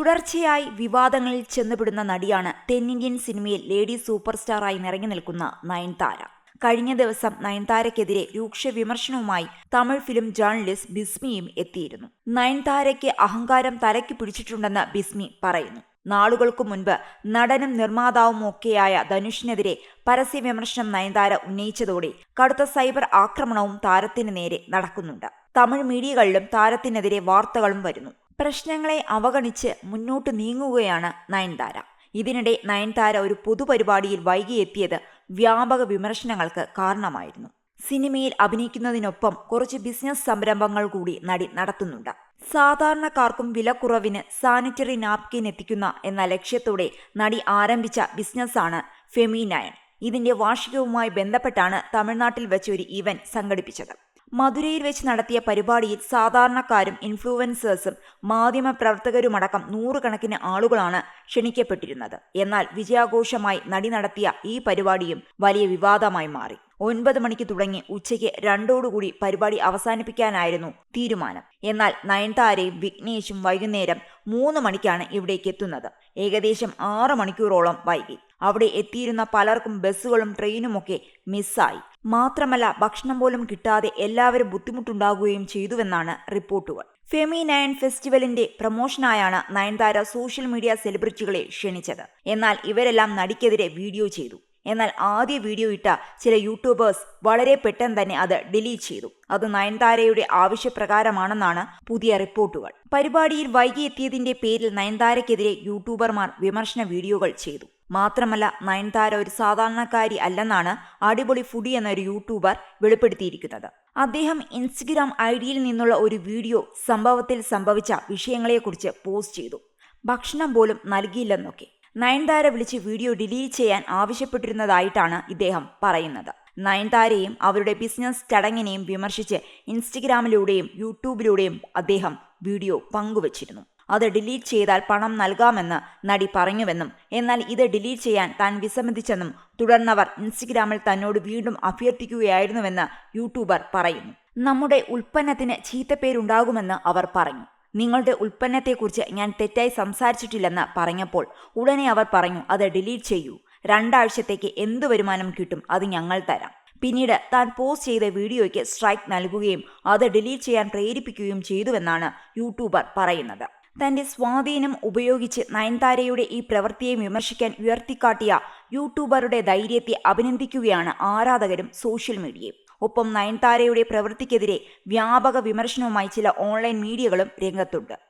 തുടർച്ചയായി വിവാദങ്ങളിൽ ചെന്നുപെടുന്ന നടിയാണ് തെന്നിന്ത്യൻ സിനിമയിൽ ലേഡി സൂപ്പർ സ്റ്റാറായി നിറങ്ങി നിൽക്കുന്ന നയൻതാര. കഴിഞ്ഞ ദിവസം നയൻതാരയ്ക്കെതിരെ രൂക്ഷ വിമർശനവുമായി തമിഴ് ഫിലിം ജേർണലിസ്റ്റ് ബിസ്മിയും എത്തിയിരുന്നു. നയൻതാരയ്ക്ക് അഹങ്കാരം തലയ്ക്ക് പിടിച്ചിട്ടുണ്ടെന്ന് ബിസ്മി പറയുന്നു. നാളുകൾക്കു മുൻപ് നടനും നിർമ്മാതാവും ഒക്കെയായ ധനുഷിനെതിരെ പരസ്യ വിമർശനം നയൻതാര ഉന്നയിച്ചതോടെ കടുത്ത സൈബർ ആക്രമണവും താരത്തിന് നേരെ നടക്കുന്നുണ്ട്. തമിഴ് മീഡിയകളിലും താരത്തിനെതിരെ വാർത്തകളും വരുന്നു. പ്രശ്നങ്ങളെ അവഗണിച്ച് മുന്നോട്ട് നീങ്ങുകയാണ് നയൻതാര. ഇതിനിടെ നയൻതാര ഒരു പൊതുപരിപാടിയിൽ വൈകിയെത്തിയത് വ്യാപക വിമർശനങ്ങൾക്ക് കാരണമായിരുന്നു. സിനിമയിൽ അഭിനയിക്കുന്നതിനൊപ്പം കുറച്ച് ബിസിനസ് സംരംഭങ്ങൾ കൂടി നടി നടത്തുന്നുണ്ട്. സാധാരണക്കാർക്കും വിലക്കുറവിന് സാനിറ്ററി നാപ്കിൻ എത്തിക്കുന്ന എന്ന ലക്ഷ്യത്തോടെ നടി ആരംഭിച്ച ബിസിനസ്സാണ് ഫെമി നയൻ. ഇതിന്റെ വാർഷികവുമായി ബന്ധപ്പെട്ടാണ് തമിഴ്നാട്ടിൽ വെച്ച് ഒരു ഇവന്റ് സംഘടിപ്പിച്ചത്. മധുരയിൽ വെച്ച് നടത്തിയ പരിപാടിയിൽ സാധാരണക്കാരും ഇൻഫ്ലുവൻസേഴ്സും മാധ്യമപ്രവർത്തകരുമടക്കം നൂറുകണക്കിന് ആളുകളാണ് ക്ഷണിക്കപ്പെട്ടിരുന്നത്. എന്നാൽ വിജയാഘോഷമായി നടി നടത്തിയ ഈ പരിപാടിയും വലിയ വിവാദമായി മാറി. ഒൻപത് മണിക്ക് തുടങ്ങി ഉച്ചയ്ക്ക് രണ്ടോടുകൂടി പരിപാടി അവസാനിപ്പിക്കാനായിരുന്നു തീരുമാനം. എന്നാൽ നയൻതാരയും വിഘ്നേഷും വൈകുന്നേരം മൂന്ന് മണിക്കാണ് ഇവിടേക്ക് എത്തുന്നത്. ഏകദേശം ആറ് മണിക്കൂറോളം വൈകി. അവിടെ എത്തിയിരുന്ന പലർക്കും ബസ്സുകളും ട്രെയിനുമൊക്കെ മിസ്സായി. മാത്രമല്ല ഭക്ഷണം പോലും കിട്ടാതെ എല്ലാവരും ബുദ്ധിമുട്ടുണ്ടാകുകയും ചെയ്തുവെന്നാണ് റിപ്പോർട്ടുകൾ. ഫെമി നയൻ ഫെസ്റ്റിവലിന്റെ പ്രമോഷനായാണ് നയൻതാര സോഷ്യൽ മീഡിയ സെലിബ്രിറ്റികളെ ക്ഷണിച്ചത്. എന്നാൽ ഇവരെല്ലാം നടിക്കെതിരെ വീഡിയോ ചെയ്തു. എന്നാൽ ആദ്യ വീഡിയോ ഇട്ട ചില യൂട്യൂബേഴ്സ് വളരെ പെട്ടെന്ന് തന്നെ അത് ഡിലീറ്റ് ചെയ്തു. അത് നയൻതാരയുടെ ആവശ്യപ്രകാരമാണെന്നാണ് പുതിയ റിപ്പോർട്ടുകൾ. പരിപാടിയിൽ വൈകിയെത്തിയതിന്റെ പേരിൽ നയൻതാരയ്ക്കെതിരെ യൂട്യൂബർമാർ വിമർശന വീഡിയോകൾ ചെയ്തു. മാത്രമല്ല നയൻതാര ഒരു സാധാരണക്കാരി അല്ലെന്നാണ് അടിപൊളി ഫുഡി എന്നൊരു യൂട്യൂബർ വെളിപ്പെടുത്തിയിരിക്കുന്നത്. അദ്ദേഹം ഇൻസ്റ്റഗ്രാം ഐ ഡിയിൽ നിന്നുള്ള ഒരു വീഡിയോ സംഭവത്തിൽ സംഭവിച്ച വിഷയങ്ങളെക്കുറിച്ച് പോസ്റ്റ് ചെയ്തു. ഭക്ഷണം പോലും നൽകിയില്ലെന്നൊക്കെ. നയൻതാര വിളിച്ച് വീഡിയോ ഡിലീറ്റ് ചെയ്യാൻ ആവശ്യപ്പെട്ടിരുന്നതായിട്ടാണ് ഇദ്ദേഹം പറയുന്നത്. നയൻതാരയും അവരുടെ ബിസിനസ് ചടങ്ങിനെയും വിമർശിച്ച് ഇൻസ്റ്റഗ്രാമിലൂടെയും യൂട്യൂബിലൂടെയും അദ്ദേഹം വീഡിയോ പങ്കുവച്ചിരുന്നു. അത് ഡിലീറ്റ് ചെയ്താൽ പണം നൽകാമെന്ന് നടി പറഞ്ഞുവെന്നും എന്നാൽ ഇത് ഡിലീറ്റ് ചെയ്യാൻ താൻ വിസമ്മതിച്ചെന്നും തുടർന്നവർ ഇൻസ്റ്റഗ്രാമിൽ തന്നോട് വീണ്ടും അഭ്യർത്ഥിക്കുകയായിരുന്നുവെന്ന് യൂട്യൂബർ പറയുന്നു. നമ്മുടെ ഉൽപ്പന്നത്തിന് ചീത്തപ്പേരുണ്ടാകുമെന്ന് അവർ പറഞ്ഞു. നിങ്ങളുടെ ഉൽപ്പന്നത്തെക്കുറിച്ച് ഞാൻ തെറ്റായി സംസാരിച്ചിട്ടില്ലെന്ന് പറഞ്ഞപ്പോൾ ഉടനെ അവർ പറഞ്ഞു അത് ഡിലീറ്റ് ചെയ്യൂ. രണ്ടാഴ്ചത്തേക്ക് എന്ത് വരുമാനം കിട്ടും അത് ഞങ്ങൾ തരാം. പിന്നീട് താൻ പോസ്റ്റ് ചെയ്ത വീഡിയോയ്ക്ക് സ്ട്രൈക്ക് നൽകുകയും അത് ഡിലീറ്റ് ചെയ്യാൻ പ്രേരിപ്പിക്കുകയും ചെയ്തുവെന്നാണ് യൂട്യൂബർ പറയുന്നത്. തന്റെ സ്വാധീനം ഉപയോഗിച്ച് നയൻതാരയുടെ ഈ പ്രവൃത്തിയെ വിമർശിക്കാൻ ഉയർത്തിക്കാട്ടിയ യൂട്യൂബറുടെ ധൈര്യത്തെ അഭിനന്ദിക്കുകയാണ് ആരാധകരും സോഷ്യൽ മീഡിയയും. ഒപ്പം നയൻതാരയുടെ പ്രവൃത്തിക്കെതിരെ വ്യാപക വിമർശനവുമായി ചില ഓൺലൈൻ മീഡിയകളും രംഗത്തുണ്ട്.